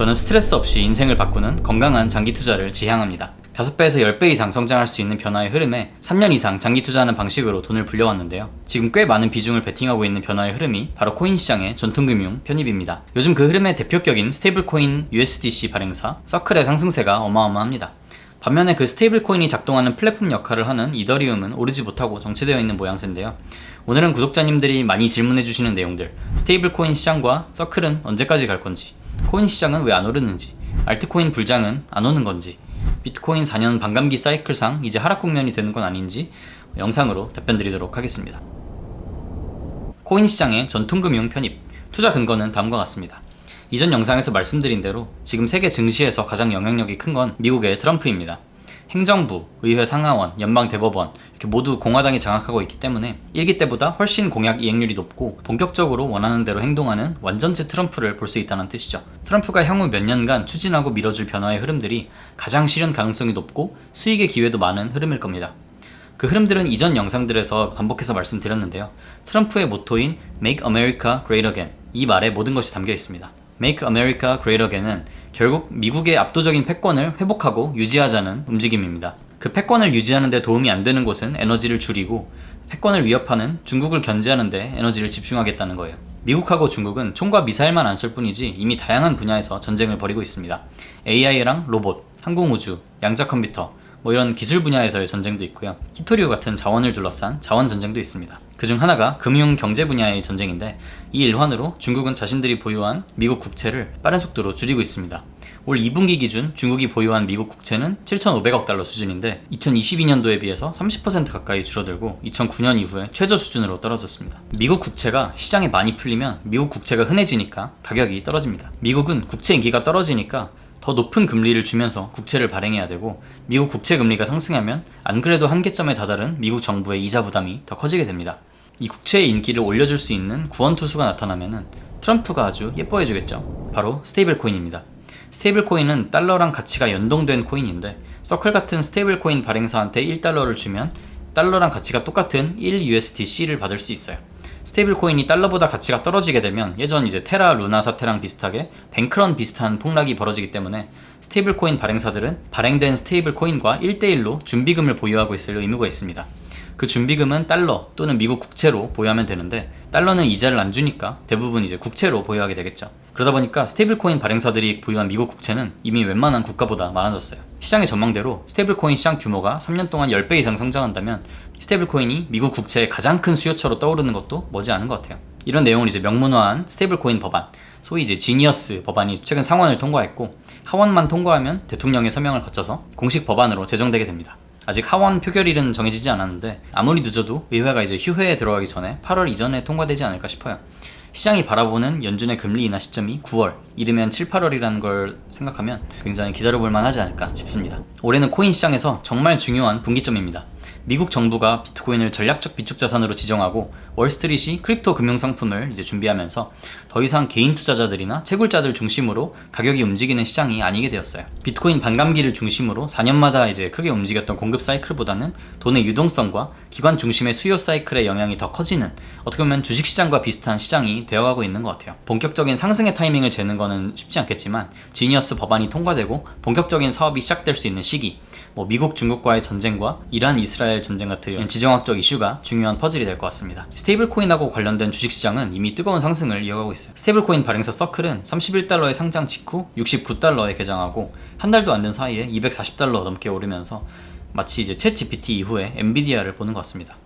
저는 스트레스 없이 인생을 바꾸는 건강한 장기 투자를 지향합니다. 5배에서 10배 이상 성장할 수 있는 변화의 흐름에 3년 이상 장기 투자하는 방식으로 돈을 불려왔는데요. 지금 꽤 많은 비중을 베팅하고 있는 변화의 흐름이 바로 코인 시장의 전통금융 편입입니다. 요즘 그 흐름의 대표격인 스테이블 코인 USDC 발행사 서클의 상승세가 어마어마합니다. 반면에 그 스테이블 코인이 작동하는 플랫폼 역할을 하는 이더리움은 오르지 못하고 정체되어 있는 모양새인데요. 오늘은 구독자님들이 많이 질문해 주시는 내용들, 스테이블 코인 시장과 서클은 언제까지 갈 건지, 코인 시장은 왜 안 오르는지, 알트코인 불장은 안 오는 건지, 비트코인 4년 반감기 사이클상 이제 하락 국면이 되는 건 아닌지 영상으로 답변 드리도록 하겠습니다. 코인 시장의 전통금융 편입, 투자 근거는 다음과 같습니다. 이전 영상에서 말씀드린 대로 지금 세계 증시에서 가장 영향력이 큰 건 미국의 트럼프입니다. 행정부, 의회 상하원, 연방 대법원 이렇게 모두 공화당이 장악하고 있기 때문에 일기 때보다 훨씬 공약 이행률이 높고 본격적으로 원하는 대로 행동하는 완전체 트럼프를 볼 수 있다는 뜻이죠. 트럼프가 향후 몇 년간 추진하고 밀어줄 변화의 흐름들이 가장 실현 가능성이 높고 수익의 기회도 많은 흐름일 겁니다. 그 흐름들은 이전 영상들에서 반복해서 말씀드렸는데요. 트럼프의 모토인 Make America Great Again 이 말에 모든 것이 담겨 있습니다. Make America Great Again은 결국 미국의 압도적인 패권을 회복하고 유지하자는 움직임입니다. 그 패권을 유지하는 데 도움이 안 되는 곳은 에너지를 줄이고 패권을 위협하는 중국을 견제하는 데 에너지를 집중하겠다는 거예요. 미국하고 중국은 총과 미사일만 안 쏠 뿐이지 이미 다양한 분야에서 전쟁을 벌이고 있습니다. AI랑 로봇, 항공우주, 양자 컴퓨터, 뭐 이런 기술 분야에서의 전쟁도 있고요. 히토리우 같은 자원을 둘러싼 자원 전쟁도 있습니다. 그중 하나가 금융 경제 분야의 전쟁인데 이 일환으로 중국은 자신들이 보유한 미국 국채를 빠른 속도로 줄이고 있습니다. 올 2분기 기준 중국이 보유한 미국 국채는 7,500억 달러 수준인데 2022년도에 비해서 30% 가까이 줄어들고 2009년 이후에 최저 수준으로 떨어졌습니다. 미국 국채가 시장에 많이 풀리면 미국 국채가 흔해지니까 가격이 떨어집니다. 미국은 국채 인기가 떨어지니까 더 높은 금리를 주면서 국채를 발행해야 되고 미국 국채 금리가 상승하면 안 그래도 한계점에 다다른 미국 정부의 이자 부담이 더 커지게 됩니다. 이 국채의 인기를 올려줄 수 있는 구원 투수가 나타나면은 트럼프가 아주 예뻐해 주겠죠. 바로 스테이블 코인입니다. 스테이블 코인은 달러랑 가치가 연동된 코인인데 서클 같은 스테이블 코인 발행사한테 1달러를 주면 달러랑 가치가 똑같은 1USDC를 받을 수 있어요. 스테이블 코인이 달러보다 가치가 떨어지게 되면 예전 이제 테라 루나 사태랑 비슷하게 뱅크런 비슷한 폭락이 벌어지기 때문에 스테이블 코인 발행사들은 발행된 스테이블 코인과 1대1로 준비금을 보유하고 있을 의무가 있습니다. 그 준비금은 달러 또는 미국 국채로 보유하면 되는데 달러는 이자를 안 주니까 대부분 이제 국채로 보유하게 되겠죠. 그러다 보니까 스테이블 코인 발행사들이 보유한 미국 국채는 이미 웬만한 국가보다 많아졌어요. 시장의 전망대로 스테이블 코인 시장 규모가 3년 동안 10배 이상 성장한다면 스테이블 코인이 미국 국채의 가장 큰 수요처로 떠오르는 것도 머지않은 것 같아요. 이런 내용을 이제 명문화한 스테이블 코인 법안, 소위 이제 지니어스 법안이 최근 상원을 통과했고 하원만 통과하면 대통령의 서명을 거쳐서 공식 법안으로 제정되게 됩니다. 아직 하원 표결일은 정해지지 않았는데 아무리 늦어도 의회가 이제 휴회에 들어가기 전에 8월 이전에 통과되지 않을까 싶어요. 시장이 바라보는 연준의 금리 인하 시점이 9월, 이르면 7, 8월이라는 걸 생각하면 굉장히 기다려볼 만하지 않을까 싶습니다. 올해는 코인 시장에서 정말 중요한 분기점입니다. 미국 정부가 비트코인을 전략적 비축 자산으로 지정하고 월스트리트이 크립토 금융 상품을 이제 준비하면서 더 이상 개인 투자자들이나 채굴자들 중심으로 가격이 움직이는 시장이 아니게 되었어요. 비트코인 반감기를 중심으로 4년마다 이제 크게 움직였던 공급 사이클보다는 돈의 유동성과 기관 중심의 수요 사이클의 영향이 더 커지는 어떻게 보면 주식 시장과 비슷한 시장이 되어가고 있는 것 같아요. 본격적인 상승의 타이밍을 재는 거는 쉽지 않겠지만 지니어스 법안이 통과되고 본격적인 사업이 시작될 수 있는 시기, 뭐 미국 중국과의 전쟁과 이란 이스라엘 전쟁 같은 지정학적 이슈가 중요한 퍼즐이 될 것 같습니다. 스테이블 코인하고 관련된 주식 시장은 이미 뜨거운 상승을 이어가고 있어요. 스테이블 코인 발행사 서클은 31달러의 상장 직후 69달러에 개장하고 한 달도 안 된 사이에 240달러 넘게 오르면서 마치 이제 챗 GPT 이후에 엔비디아를 보는 것 같습니다.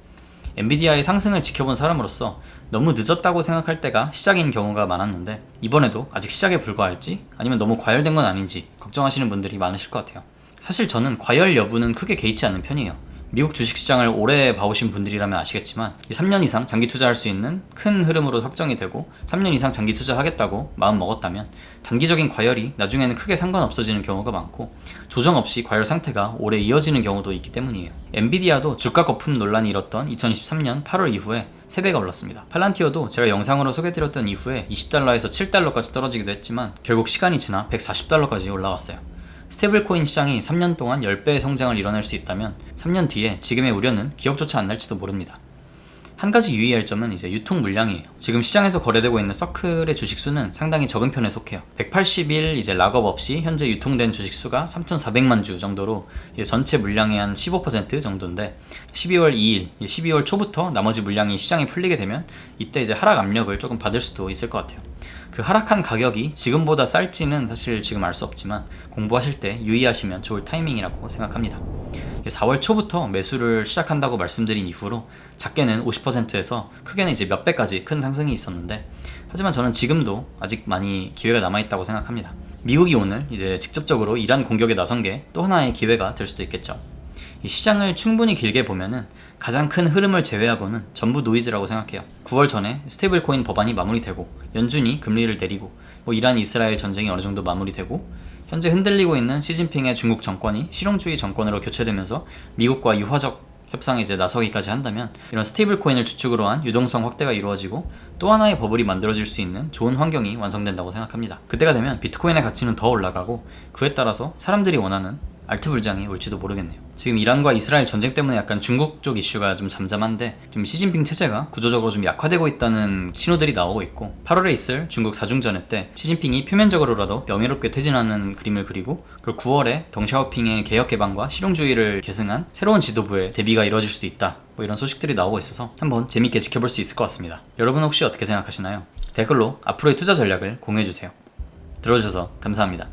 엔비디아의 상승을 지켜본 사람으로서 너무 늦었다고 생각할 때가 시작인 경우가 많았는데 이번에도 아직 시작에 불과할지 아니면 너무 과열된 건 아닌지 걱정하시는 분들이 많으실 것 같아요. 사실 저는 과열 여부는 크게 개의치 않는 편이에요. 미국 주식시장을 오래 봐오신 분들이라면 아시겠지만 3년 이상 장기 투자할 수 있는 큰 흐름으로 확정이 되고 3년 이상 장기 투자하겠다고 마음 먹었다면 단기적인 과열이 나중에는 크게 상관없어지는 경우가 많고 조정 없이 과열 상태가 오래 이어지는 경우도 있기 때문이에요. 엔비디아도 주가 거품 논란이 일었던 2023년 8월 이후에 3배가 올랐습니다. 팔란티어도 제가 영상으로 소개드렸던 이후에 20달러에서 7달러까지 떨어지기도 했지만 결국 시간이 지나 140달러까지 올라왔어요. 스테이블 코인 시장이 3년 동안 10배의 성장을 이뤄낼 수 있다면 3년 뒤에 지금의 우려는 기억조차 안 날지도 모릅니다. 한 가지 유의할 점은 이제 유통 물량이에요. 지금 시장에서 거래되고 있는 서클의 주식 수는 상당히 적은 편에 속해요. 180일 이제 락업 없이 현재 유통된 주식 수가 3,400만 주 정도로 전체 물량의 한 15% 정도인데 12월 2일, 12월 초부터 나머지 물량이 시장에 풀리게 되면 이때 이제 하락 압력을 조금 받을 수도 있을 것 같아요. 그 하락한 가격이 지금보다 쌀지는 사실 지금 알 수 없지만 공부하실 때 유의하시면 좋을 타이밍이라고 생각합니다. 4월 초부터 매수를 시작한다고 말씀드린 이후로 작게는 50%에서 크게는 이제 몇 배까지 큰 상승이 있었는데 하지만 저는 지금도 아직 많이 기회가 남아 있다고 생각합니다. 미국이 오늘 이제 직접적으로 이란 공격에 나선 게 또 하나의 기회가 될 수도 있겠죠. 이 시장을 충분히 길게 보면은 가장 큰 흐름을 제외하고는 전부 노이즈라고 생각해요. 9월 전에 스테이블 코인 법안이 마무리되고 연준이 금리를 내리고 뭐 이란 이스라엘 전쟁이 어느 정도 마무리되고 현재 흔들리고 있는 시진핑의 중국 정권이 실용주의 정권으로 교체되면서 미국과 유화적 협상에 이제 나서기까지 한다면 이런 스테이블 코인을 주축으로 한 유동성 확대가 이루어지고 또 하나의 버블이 만들어질 수 있는 좋은 환경이 완성된다고 생각합니다. 그때가 되면 비트코인의 가치는 더 올라가고 그에 따라서 사람들이 원하는 알트 불장이 올지도 모르겠네요. 지금 이란과 이스라엘 전쟁 때문에 약간 중국 쪽 이슈가 좀 잠잠한데 지금 시진핑 체제가 구조적으로 좀 약화되고 있다는 신호들이 나오고 있고 8월에 있을 중국 사중전회 때 시진핑이 표면적으로라도 명예롭게 퇴진하는 그림을 그리고 그리고 9월에 덩샤오핑의 개혁 개방과 실용주의를 계승한 새로운 지도부의 대비가 이루어질 수도 있다. 뭐 이런 소식들이 나오고 있어서 한번 재밌게 지켜볼 수 있을 것 같습니다. 여러분 혹시 어떻게 생각하시나요? 댓글로 앞으로의 투자 전략을 공유해주세요. 들어주셔서 감사합니다.